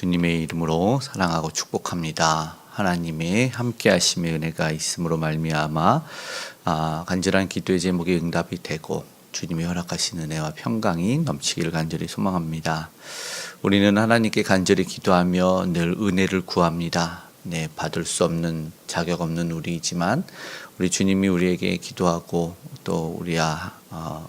주님의 이름으로 사랑하고 축복합니다. 하나님의 함께하심의 은혜가 있음으로 말미암아 아, 간절한 기도의 제목이 응답이 되고 주님이 허락하신 은혜와 평강이 넘치기를 간절히 소망합니다. 우리는 하나님께 간절히 기도하며 늘 은혜를 구합니다. 네, 받을 수 없는 자격 없는 우리이지만 우리 주님이 우리에게 기도하고 또 우리와 어,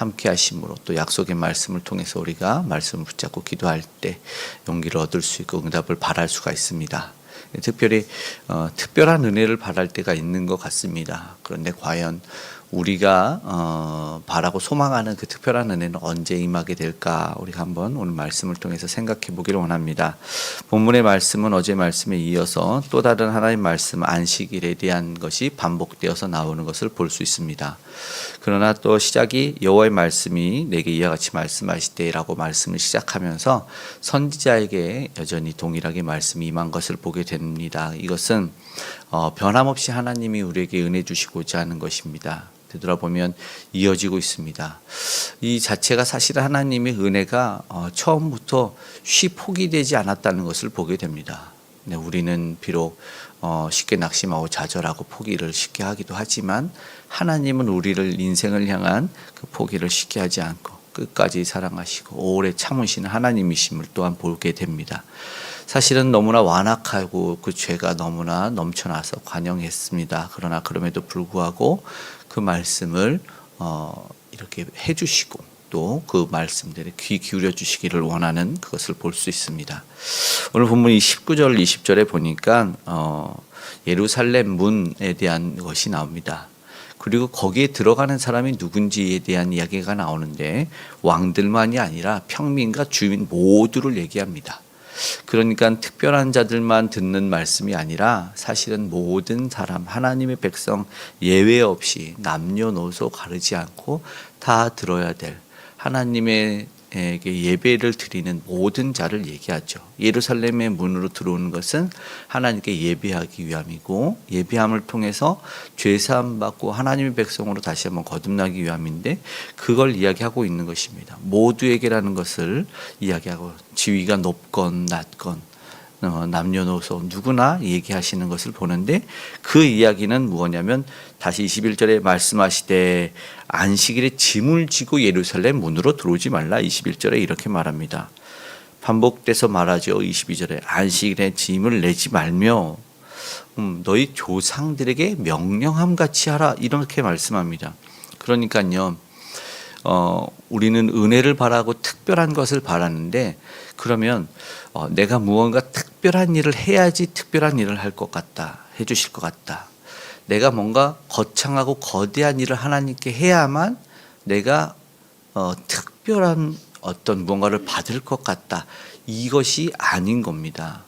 함께 하심으로 또 약속의 말씀을 통해서 우리가 말씀을 붙잡고 기도할 때 용기를 얻을 수 있고 응답을 바랄 수가 있습니다. 특별히 어, 특별한 은혜를 바랄 때가 있는 것 같습니다. 그런데 과연 우리가 어, 바라고 소망하는 그 특별한 은혜는 언제 임하게 될까? 우리가 한번 오늘 말씀을 통해서 생각해 보기를 원합니다. 본문의 말씀은 어제 말씀에 이어서 또 다른 하나님 말씀 안식일에 대한 것이 반복되어서 나오는 것을 볼 수 있습니다. 그러나 또 시작이 여호와의 말씀이 내게 이와 같이 말씀하시되라고 말씀을 시작하면서 선지자에게 여전히 동일하게 말씀이 임한 것을 보게 됩니다. 이것은 어, 변함없이 하나님이 우리에게 은혜 주시고자 하는 것입니다. 되돌아보면 이어지고 있습니다. 이 자체가 사실 하나님의 은혜가 어, 처음부터 쉬 포기되지 않았다는 것을 보게 됩니다. 네, 우리는 비록 어, 쉽게 낙심하고 좌절하고 포기를 쉽게 하기도 하지만 하나님은 우리를 인생을 향한 그 포기를 쉽게 하지 않고 끝까지 사랑하시고 오래 참으시는 하나님이심을 또한 보게 됩니다. 사실은 너무나 완악하고 그 죄가 너무나 넘쳐나서 관영했습니다. 그러나 그럼에도 불구하고 그 말씀을 어, 이렇게 해주시고 또 그 말씀들에 귀 기울여 주시기를 원하는 그것을 볼 수 있습니다. 오늘 본문 19절 20절에 보니까 어, 예루살렘 문에 대한 것이 나옵니다. 그리고 거기에 들어가는 사람이 누군지에 대한 이야기가 나오는데 왕들만이 아니라 평민과 주민 모두를 얘기합니다. 그러니까 특별한 자들만 듣는 말씀이 아니라 사실은 모든 사람 하나님의 백성 예외 없이 남녀노소 가르지 않고 다 들어야 될 하나님의 에게 예배를 드리는 모든 자를 얘기하죠. 예루살렘의 문으로 들어오는 것은 하나님께 예배하기 위함이고 예배함을 통해서 죄 사함 받고 하나님의 백성으로 다시 한번 거듭나기 위함인데 그걸 이야기하고 있는 것입니다. 모두에게라는 것을 이야기하고 지위가 높건 낮건 어, 남녀노소 누구나 얘기하시는 것을 보는데 그 이야기는 무엇냐면 다시 21절에 말씀하시되 안식일에 짐을 지고 예루살렘 문으로 들어오지 말라 21절에 이렇게 말합니다. 반복돼서 말하죠. 22절에 안식일에 짐을 내지 말며 음, 너희 조상들에게 명령함 같이 하라 이렇게 말씀합니다. 그러니까요. 어, 우리는 은혜를 바라고 특별한 것을 바라는데 그러면 어, 내가 무언가 특별한 일을 해야지 특별한 일을 할 것 같다. 해주실 것 같다. 내가 뭔가 거창하고 거대한 일을 하나님께 해야만 내가 어, 특별한 어떤 무언가를 받을 것 같다. 이것이 아닌 겁니다.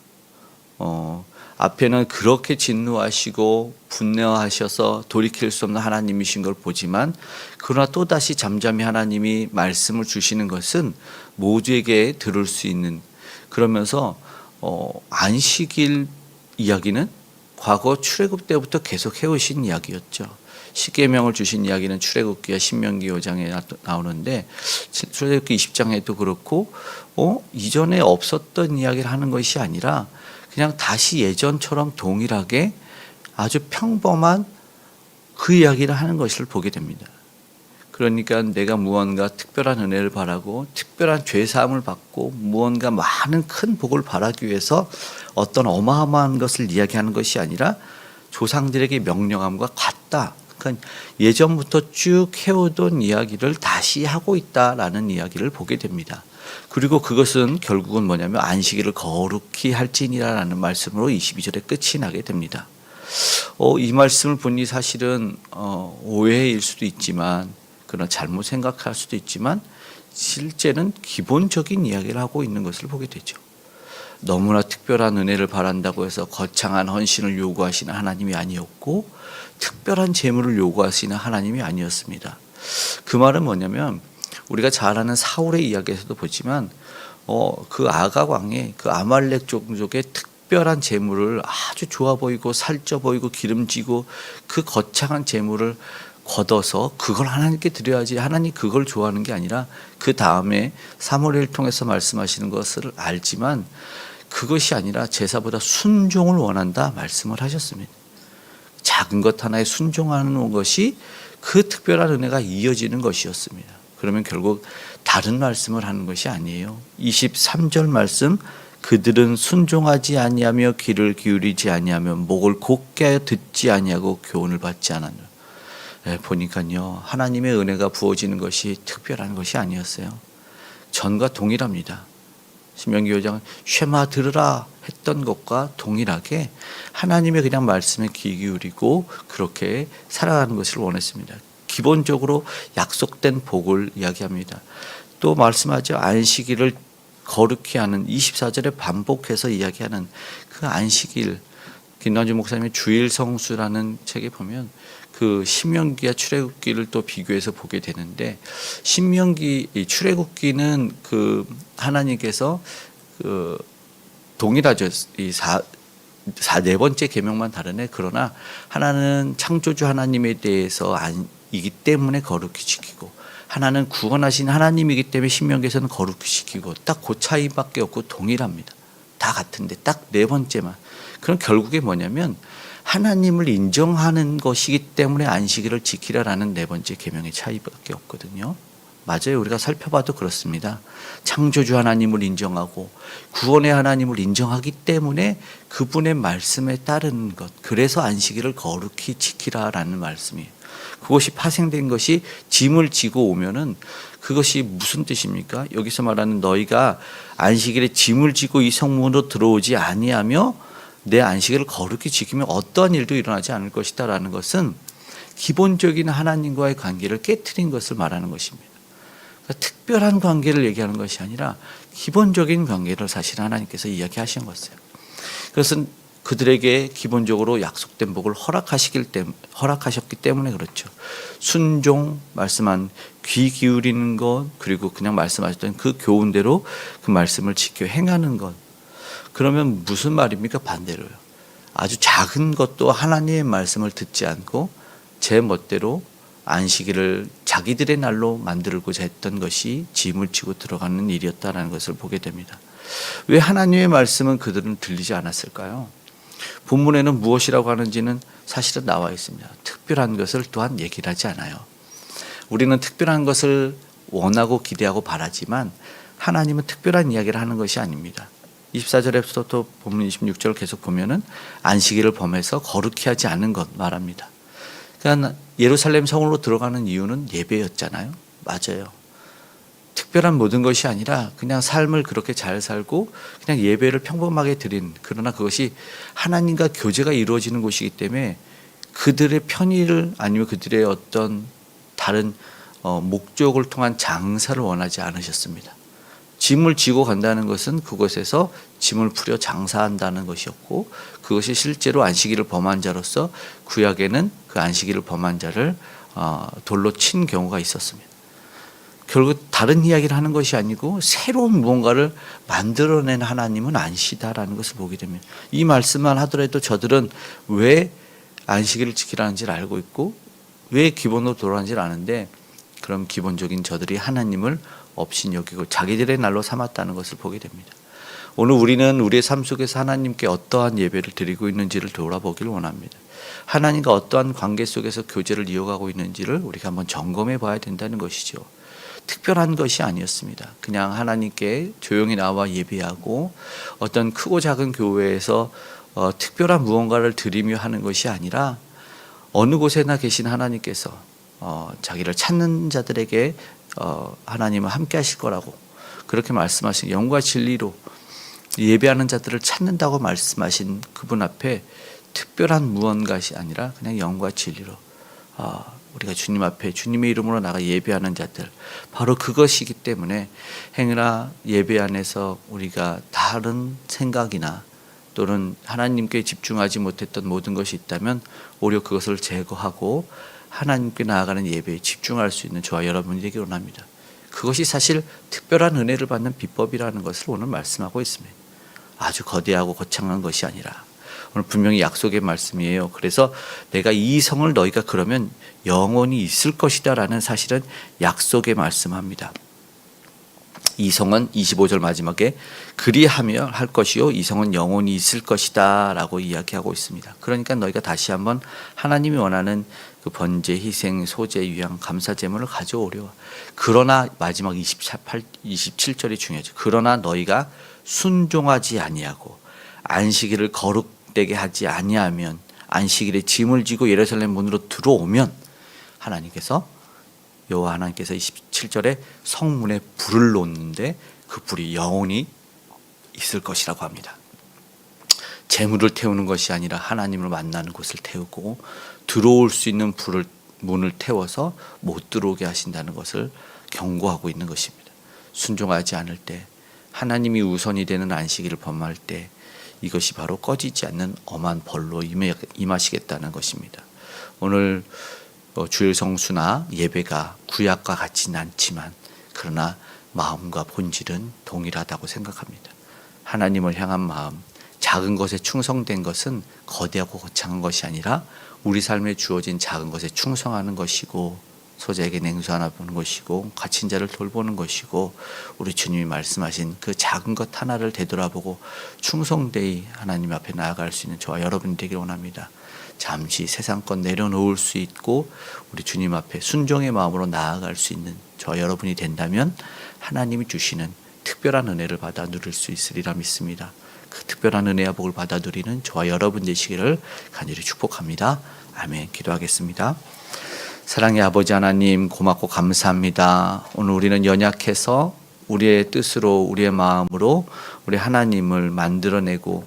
어, 앞에는 그렇게 진노하시고 분노하셔서 돌이킬 수 없는 하나님이신 걸 보지만 그러나 또다시 잠잠히 하나님이 말씀을 주시는 것은 모두에게 들을 수 있는 그러면서 어, 안식일 이야기는 과거 출애굽 때부터 계속 해오신 이야기였죠. 십계명을 주신 이야기는 출애굽기와 신명기 5장에 나오는데 출애굽기 20장에도 그렇고 어 이전에 없었던 이야기를 하는 것이 아니라 그냥 다시 예전처럼 동일하게 아주 평범한 그 이야기를 하는 것을 보게 됩니다. 그러니까 내가 무언가 특별한 은혜를 바라고 특별한 죄 사함을 받고 무언가 많은 큰 복을 바라기 위해서 어떤 어마어마한 것을 이야기하는 것이 아니라 조상들에게 명령함과 같다. 그러니까 예전부터 쭉 해오던 이야기를 다시 하고 있다라는 이야기를 보게 됩니다. 그리고 그것은 결국은 뭐냐면 안식일을 거룩히 할지니라라는 말씀으로 22절에 끝이 나게 됩니다. 어, 이 말씀을 보니 사실은 어, 오해일 수도 있지만 그런 잘못 생각할 수도 있지만 실제는 기본적인 이야기를 하고 있는 것을 보게 되죠. 너무나 특별한 은혜를 바란다고 해서 거창한 헌신을 요구하시는 하나님이 아니었고 특별한 재물을 요구하시는 하나님이 아니었습니다. 그 말은 뭐냐면 우리가 잘 아는 사울의 이야기에서도 보지만 어, 그 아가 왕의 그 아말렉 종족의 특별한 재물을 아주 좋아 보이고 살쪄 보이고 기름지고 그 거창한 재물을 걷어서 그걸 하나님께 드려야지 하나님 그걸 좋아하는 게 아니라 그 다음에 사무엘을 통해서 말씀하시는 것을 알지만 그것이 아니라 제사보다 순종을 원한다 말씀을 하셨습니다. 작은 것 하나에 순종하는 것이 그 특별한 은혜가 이어지는 것이었습니다. 그러면 결국 다른 말씀을 하는 것이 아니에요. 23절 말씀 그들은 순종하지 아니하며 귀를 기울이지 아니하며 목을 곧게 듣지 아니하고 교훈을 받지 않았노라. 예, 보니까요 하나님의 은혜가 부어지는 것이 특별한 것이 아니었어요. 전과 동일합니다. 신명기 5장은 쉐마 들으라 했던 것과 동일하게 하나님의 그냥 말씀에 귀 기울이고 그렇게 살아가는 것을 원했습니다. 기본적으로 약속된 복을 이야기합니다. 또 말씀하죠. 안식일을 거룩히 하는 24절에 반복해서 이야기하는 그 안식일 김남주 목사님의 주일 성수라는 책에 보면 그 신명기와 출애굽기를 또 비교해서 보게 되는데 신명기 이 출애굽기는 그 하나님께서 그 동일하죠. 이 사 네 번째 계명만 다르네. 그러나 하나는 창조주 하나님에 대해서 아 니기 때문에 거룩히 지키고 하나는 구원하신 하나님이기 때문에 신명기에서는 거룩히 지키고 딱 그 차이밖에 없고 동일합니다. 다 같은데 딱 네 번째만. 그럼 결국에 뭐냐면 하나님을 인정하는 것이기 때문에 안식일을 지키라라는 네 번째 계명의 차이밖에 없거든요. 맞아요. 우리가 살펴봐도 그렇습니다. 창조주 하나님을 인정하고 구원의 하나님을 인정하기 때문에 그분의 말씀에 따르는 것. 그래서 안식일을 거룩히 지키라라는 말씀이에요. 그것이 파생된 것이 짐을 지고 오면은 그것이 무슨 뜻입니까? 여기서 말하는 너희가 안식일에 짐을 지고 이 성문으로 들어오지 아니하며 내 안식일을 거룩히 지키면 어떠한 일도 일어나지 않을 것이다라는 것은 기본적인 하나님과의 관계를 깨뜨린 것을 말하는 것입니다. 그러니까 특별한 관계를 얘기하는 것이 아니라 기본적인 관계를 사실 하나님께서 이야기하신 것이에요. 그것은 그들에게 기본적으로 약속된 복을 허락하시길 때 허락하셨기 때문에 그렇죠. 순종 말씀한 귀 기울이는 것 그리고 그냥 말씀하셨던 그 교훈대로 그 말씀을 지켜 행하는 것. 그러면 무슨 말입니까? 반대로요. 아주 작은 것도 하나님의 말씀을 듣지 않고 제 멋대로 안식일을 자기들의 날로 만들고자 했던 것이 짐을 치고 들어가는 일이었다라는 것을 보게 됩니다. 왜 하나님의 말씀은 그들은 들리지 않았을까요? 본문에는 무엇이라고 하는지는 사실은 나와 있습니다. 특별한 것을 또한 얘기를 하지 않아요. 우리는 특별한 것을 원하고 기대하고 바라지만 하나님은 특별한 이야기를 하는 것이 아닙니다. 24절에서부터 본문 26절 계속 보면은 안식일을 범해서 거룩히 하지 않은 것 말합니다. 그러니까 예루살렘 성으로 들어가는 이유는 예배였잖아요. 맞아요. 특별한 모든 것이 아니라 그냥 삶을 그렇게 잘 살고 그냥 예배를 평범하게 드린 그러나 그것이 하나님과 교제가 이루어지는 곳이기 때문에 그들의 편의를 아니면 그들의 어떤 다른 어, 목적을 통한 장사를 원하지 않으셨습니다. 짐을 지고 간다는 것은 그곳에서 짐을 풀여 장사한다는 것이었고 그것이 실제로 안식일을 범한 자로서 구약에는 그 안식일을 범한 자를 어, 돌로 친 경우가 있었습니다. 결국 다른 이야기를 하는 것이 아니고 새로운 무언가를 만들어낸 하나님은 아니시다라는 것을 보게 됩니다. 이 말씀만 하더라도 저들은 왜 안식일을 지키라는지를 알고 있고 왜 기본으로 돌아가는지를 아는데 그럼 기본적인 저들이 하나님을 없인 여기고 자기들의 날로 삼았다는 것을 보게 됩니다. 오늘 우리는 우리의 삶 속에서 하나님께 어떠한 예배를 드리고 있는지를 돌아보길 원합니다. 하나님과 어떠한 관계 속에서 교제를 이어가고 있는지를 우리가 한번 점검해 봐야 된다는 것이죠. 특별한 것이 아니었습니다. 그냥 하나님께 조용히 나와 예배하고 어떤 크고 작은 교회에서 어, 특별한 무언가를 드리며 하는 것이 아니라 어느 곳에나 계신 하나님께서 어, 자기를 찾는 자들에게 어, 하나님은 함께 하실 거라고 그렇게 말씀하신 영과 진리로 예배하는 자들을 찾는다고 말씀하신 그분 앞에 특별한 무언가가 아니라 그냥 영과 진리로 아, 우리가 주님 앞에 주님의 이름으로 나가 예배하는 자들 바로 그것이기 때문에 행여나 예배 안에서 우리가 다른 생각이나 또는 하나님께 집중하지 못했던 모든 것이 있다면 오히려 그것을 제거하고 하나님께 나아가는 예배에 집중할 수 있는 저와 여러분이 되기 원합니다. 그것이 사실 특별한 은혜를 받는 비법이라는 것을 오늘 말씀하고 있습니다. 아주 거대하고 거창한 것이 아니라 오늘 분명히 약속의 말씀이에요. 그래서 내가 이 성을 너희가 그러면 영원히 있을 것이다라는 사실은 약속의 말씀합니다. 이 성은 25절 마지막에 그리하며 할 것이요 이 성은 영원히 있을 것이다라고 이야기하고 있습니다. 그러니까 너희가 다시 한번 하나님이 원하는 그 번제, 희생, 소제, 유향, 감사 제물을 가져오려. 그러나 마지막 28, 27절이 중요하죠. 그러나 너희가 순종하지 아니하고 안식일을 거룩되게 하지 아니하면 안식일에 짐을 지고 예루살렘 문으로 들어오면 하나님께서 여호와 하나님께서 27절에 성문에 불을 놓는데 그 불이 영원히 있을 것이라고 합니다. 재물을 태우는 것이 아니라 하나님을 만나는 곳을 태우고 들어올 수 있는 불을 문을 태워서 못 들어오게 하신다는 것을 경고하고 있는 것입니다. 순종하지 않을 때 하나님이 우선이 되는 안식일을 범할 때 이것이 바로 꺼지지 않는 엄한 벌로 임하시겠다는 것입니다. 오늘 어, 주일 성수나 예배가 구약과 같지는 않지만 그러나 마음과 본질은 동일하다고 생각합니다. 하나님을 향한 마음, 작은 것에 충성된 것은 거대하고 거창한 것이 아니라 우리 삶에 주어진 작은 것에 충성하는 것이고 소자에게 냉수 하나 보는 것이고 갇힌 자를 돌보는 것이고 우리 주님이 말씀하신 그 작은 것 하나를 되돌아보고 충성되이 하나님 앞에 나아갈 수 있는 저와 여러분이 되길 원합니다. 잠시 세상 것 내려놓을 수 있고 우리 주님 앞에 순종의 마음으로 나아갈 수 있는 저 여러분이 된다면 하나님이 주시는 특별한 은혜를 받아 누릴 수 있으리라 믿습니다. 그 특별한 은혜와 복을 받아 누리는 저와 여러분 되시기를 간절히 축복합니다. 아멘. 기도하겠습니다. 사랑의 아버지 하나님 고맙고 감사합니다. 오늘 우리는 연약해서 우리의 뜻으로 우리의 마음으로 우리 하나님을 만들어내고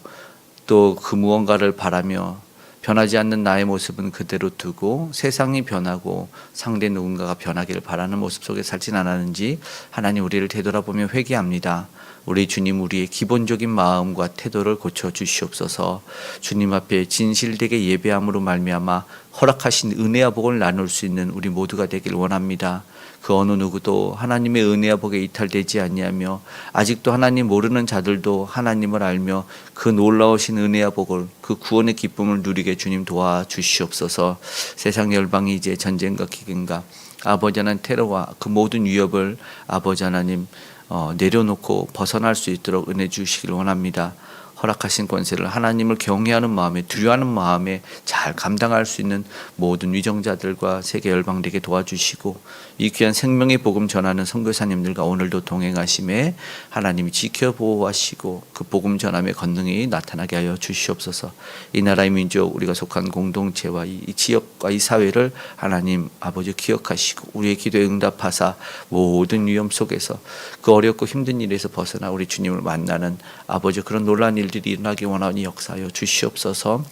또 그 무언가를 바라며 변하지 않는 나의 모습은 그대로 두고 세상이 변하고 상대 누군가가 변하기를 바라는 모습 속에 살진 않았는지 하나님 우리를 되돌아보며 회개합니다. 우리 주님 우리의 기본적인 마음과 태도를 고쳐 주시옵소서. 주님 앞에 진실되게 예배함으로 말미암아 허락하신 은혜와 복을 나눌 수 있는 우리 모두가 되길 원합니다. 그 어느 누구도 하나님의 은혜와 복에 이탈되지 아니하며 아직도 하나님 모르는 자들도 하나님을 알며 그 놀라우신 은혜와 복을 그 구원의 기쁨을 누리게 주님 도와 주시옵소서. 세상 열방이 이제 전쟁과 기근과 아버지 하나님 테러와 그 모든 위협을 아버지 하나님 어, 내려놓고 벗어날 수 있도록 은혜 주시기를 원합니다. 허락하신 권세를 하나님을 경외하는 마음에 두려워하는 마음에 잘 감당할 수 있는 모든 위정자들과 세계 열방들에게 도와주시고 이 귀한 생명의 복음 전하는 선교사님들과 오늘도 동행하심에 하나님이 지켜 보호하시고 그 복음 전함의 권능이 나타나게 하여 주시옵소서. 이 나라의 민족 우리가 속한 공동체와 이 지역과 이 사회를 하나님 아버지 기억하시고 우리의 기도에 응답하사 모든 위험 속에서 그 어렵고 힘든 일에서 벗어나 우리 주님을 만나는 아버지 그런 놀라운 일들이 일어나기 원하니 역사하여 주시옵소서.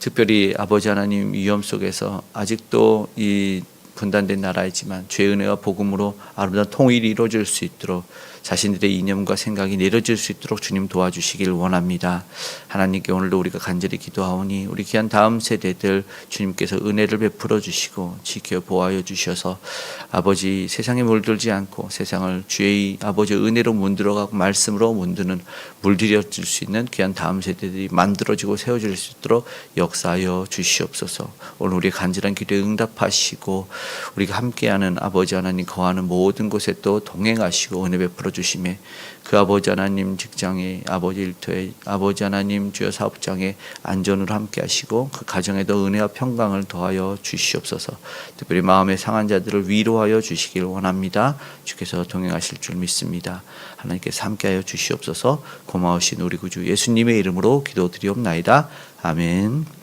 특별히 아버지 하나님 위험 속에서 아직도 이 분단된 나라이지만 죄의 은혜와 복음으로 아름다운 통일이 이루어질 수 있도록 자신들의 이념과 생각이 내려질 수 있도록 주님 도와주시길 원합니다. 하나님께 오늘도 우리가 간절히 기도하오니 우리 귀한 다음 세대들 주님께서 은혜를 베풀어 주시고 지켜 보호하여 주셔서 아버지 세상에 물들지 않고 세상을 주의 아버지 은혜로 문들어가고 말씀으로 문드는 물들여질 수 있는 귀한 다음 세대들이 만들어지고 세워질 수 있도록 역사하여 주시옵소서. 오늘 우리 간절한 기도에 응답하시고 우리가 함께하는 아버지 하나님 거하는 모든 곳에 또 동행하시고 은혜 베풀어 주심에 그 아버지 하나님 직장에 아버지 일터에 아버지 하나님 주여 사업장에 안전으로 함께 하시고 그 가정에도 은혜와 평강을 더하여 주시옵소서. 특별히 마음에 상한 자들을 위로하여 주시길 원합니다. 주께서 동행하실 줄 믿습니다. 하나님께서 함께하여 주시옵소서. 고마우신 우리 구주 예수님의 이름으로 기도드리옵나이다. 아멘.